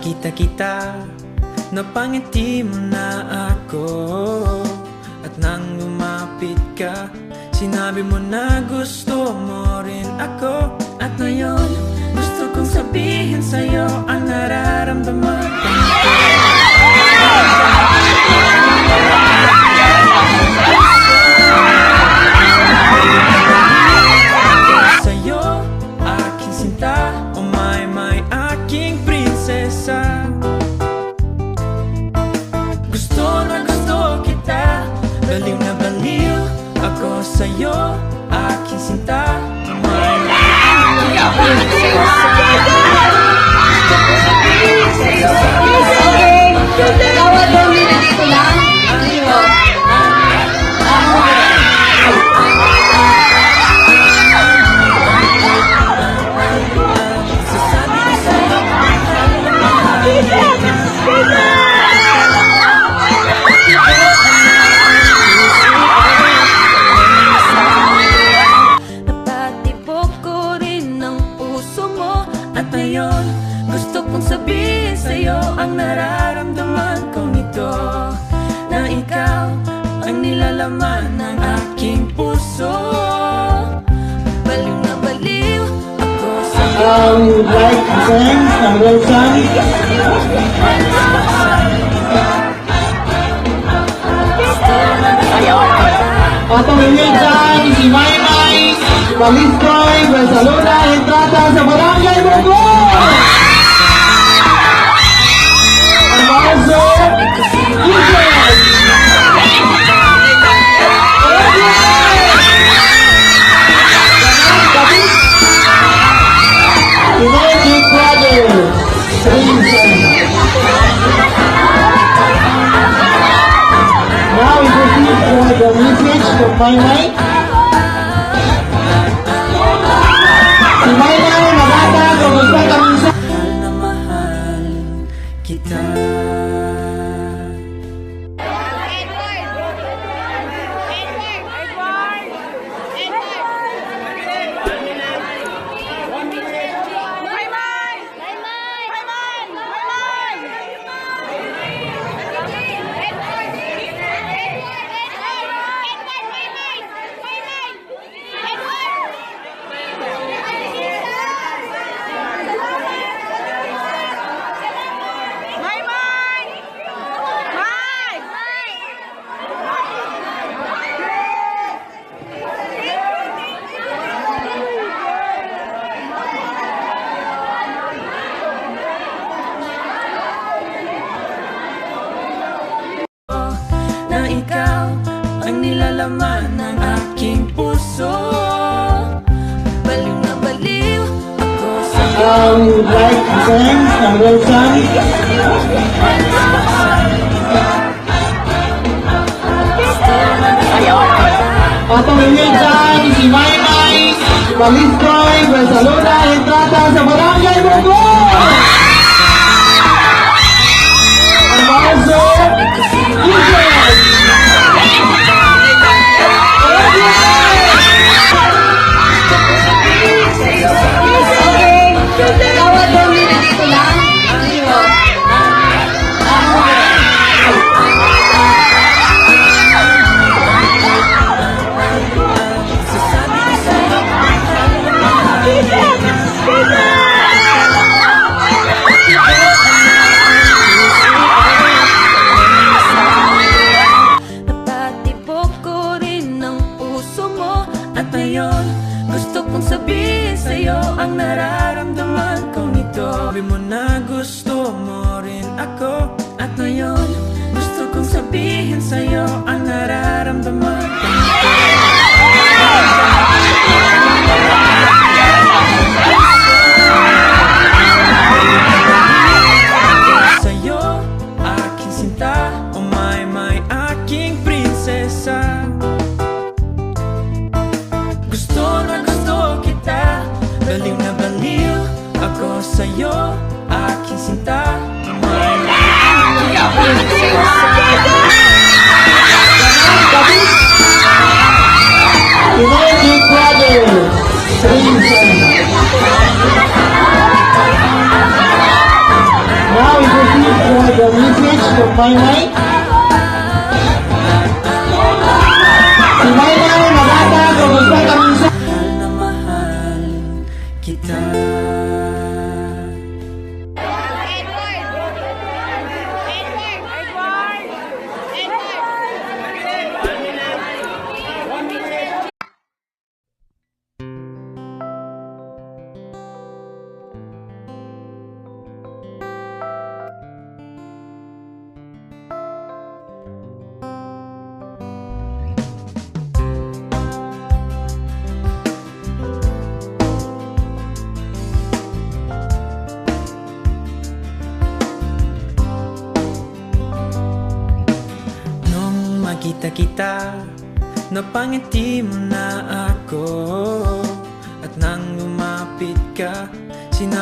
kita Napangiti mo na ako. At nang lumapit ka Sinabi mo na gusto mo rin ako. At ngayon gusto kong sabihin sa'yo Ang nararamdaman Baliw na baliw Ako sa'yo, aking sinta. O may may aking Ang nararamdaman kong ito Na ikaw ang nilalaman ng aking puso Baliw na baliw ako sa'yo Uh, we would like to sing a little song. Patuloy dyan si Maymay Palistoy Barcelona Entrata sa Barangay Bogor! Brothers! Please. Now we proceed for the message from Maymay. Si nilalaman ng aking puso Baliw na baliw ako we would like to sing a little song. Patuloy dyan si Maymay Palistoy Barcelona Entrata sa Barangay Bogor! Kong sabihin sa'yo Ang nararamdaman kong ito. Sabi mo na gusto mo rin ako. At ngayon, gusto kong sabihin sa'yo Ang nararamdaman kong ito. Sa'yo, aking sinta O may may aking prinsesa sa'yo aking sinta United Brothers! Now we proceed to the message from my night. Si Maynay, magata, kumusta kami sa... Mahal na mahal kita. Nakikita kita Napangiti mo na ako. At nang lumapit ka Sinabi